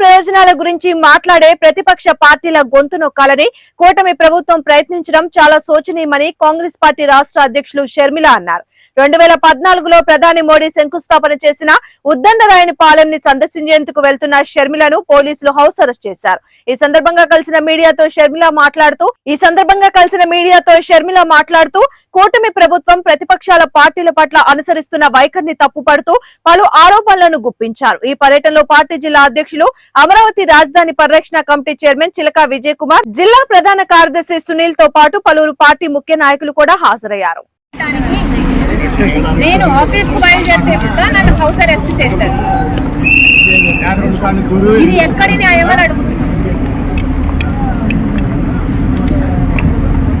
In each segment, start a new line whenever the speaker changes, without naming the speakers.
ప్రయోజనాల గురించి మాట్లాడే ప్రతిపక్ష పార్టీల గొంతు నొక్కాలని కూటమి ప్రభుత్వం ప్రయత్నించడం చాలా శోచనీయమని కాంగ్రెస్ పార్టీ రాష్ట్ర అధ్యక్షులు షర్మిల అన్నారు. రెండు వేల పద్నాలుగులో ప్రధాని మోడీ శంకుస్థాపన చేసిన ఉద్దండరాయని పాలెంని సందర్శించేందుకు వెళ్తున్న షర్మిలను పోలీసులు హౌస్ అరెస్ట్ చేశారు. ఈ సందర్భంగా కలిసిన మీడియాతో షర్మిల మాట్లాడుతూ ఈ సందర్భంగా కలిసిన మీడియాతో షర్మిల మాట్లాడుతూ కూటమి ప్రభుత్వం ప్రతిపక్షాల పార్టీల పట్ల అనుసరిస్తున్న వైఖరిని తప్పుపడుతూ పలు ఆరోపణలను గుప్పించారు. ఈ పర్యటనలో పార్టీ జిల్లా అధ్యక్షులు అమరావతి రాజధాని పరిరక్షణ కమిటీ చైర్మన్ చిలక విజయ్ కుమార్ జిల్లా ప్రధాన కార్యదర్శి సునీల్తో పాటు పలువురు పార్టీ ముఖ్య నాయకులు కూడా హాజరయ్యారు.
నేను ఆఫీస్కు బయలుదేరితే కూడా నన్ను హౌస్ అరెస్ట్ చేశారు. ఇది ఎక్కడి న్యాయమని అడుగుతున్నాను.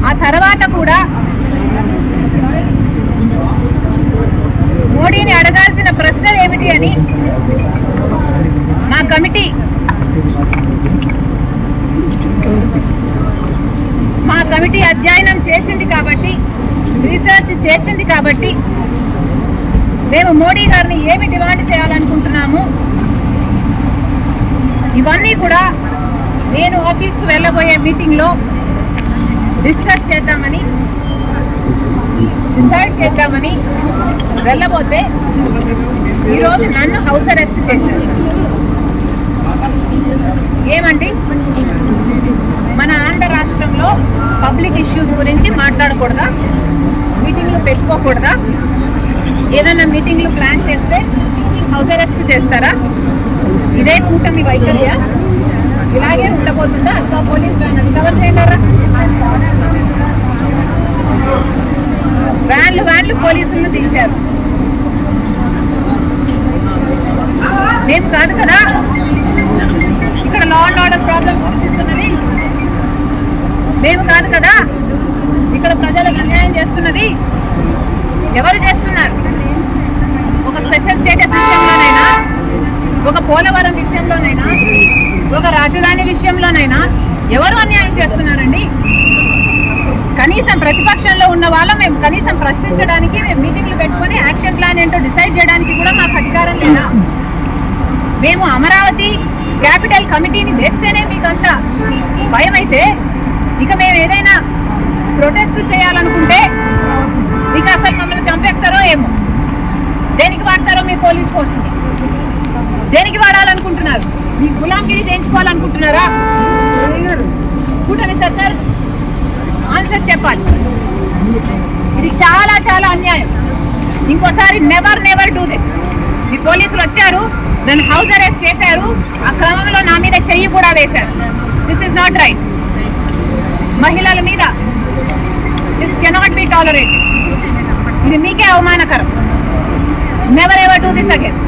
ఆ తర్వాత కూడా కమిటీ అధ్యయనం చేసింది కాబట్టి రీసెర్చ్ చేసింది కాబట్టి మేము మోడీ గారిని ఏమి డిమాండ్ చేయాలనుకుంటున్నాము? ఇవన్నీ కూడా నేను ఆఫీస్కు వెళ్ళబోయే మీటింగ్లో డిస్కస్ చేద్దామని డిసైడ్ చేద్దామని వెళ్ళబోతే ఈరోజు నన్ను హౌస్ అరెస్ట్ చేశారు. ఏమండి? మన ఆంధ్ర పబ్లిక్ ఇష్యూస్ గురించి మాట్లాడకూడదా? మీటింగ్లు పెట్టుకోకూడదా? ఏదైనా మీటింగ్లు ప్లాన్ చేస్తే హౌస్ అరెస్ట్ చేస్తారా? ఇదే కూటమి వైఖర్య? ఇలాగే ఉండబోతుందా? అంతా పోలీస్ వ్యాన్ కవర్ చేయగలరా వ్యాన్లు వ్యాన్లు పోలీసులను దించారు. మేము కాదు కదా? ఇక్కడ లా అండ్ ఆర్డర్ ప్రాబ్లం సృష్టిస్తున్నది. మేము కాదు కదా. ఇక్కడ ప్రజలకు అన్యాయం చేస్తున్నది. ఎవరు చేస్తున్నారు? ఒక స్పెషల్ స్టేటస్ విషయంలోనైనా ఒక పోలవరం విషయంలోనైనా ఒక రాజధాని విషయంలోనైనా ఎవరు అన్యాయం చేస్తున్నారండి? కనీసం ప్రతిపక్షంలో ఉన్న వాళ్ళం మేము కనీసం ప్రశ్నించడానికి మేము మీటింగ్లు పెట్టుకొని యాక్షన్ ప్లాన్ ఏంటో డిసైడ్ చేయడానికి కూడా మాకు అధికారం లేదా? మేము అమరావతి క్యాపిటల్ కమిటీని వేస్తేనే మీకు అంత భయం అయితే ఇక మేము ఏదైనా ప్రొటెస్ట్ చేయాలనుకుంటే ఇక అసలు మమ్మల్ని చంపేస్తారో ఏమో. దేనికి వాడతారో మీ పోలీస్ ఫోర్స్ని దేనికి వాడాలనుకుంటున్నారు? మీ గులాంగిరి చేయించుకోవాలనుకుంటున్నారా? కూటమి సర్కార్ ఆన్సర్ చెప్పాలి. ఇది చాలా చాలా అన్యాయం. ఇంకోసారి నెవర్ నెవర్ డూ దిస్ మీ పోలీసులు వచ్చారు నన్ను హౌస్ అరెస్ట్ చేశారు ఆ క్రమంలో నా మీద చెయ్యి కూడా వేశారు. దిస్ ఇస్ నాట్ రైట్ మహిళల మీద దిస్ కెనాట్ బి టాలరేట్ ఇది మీకే అవమానకరం. Never ever do this again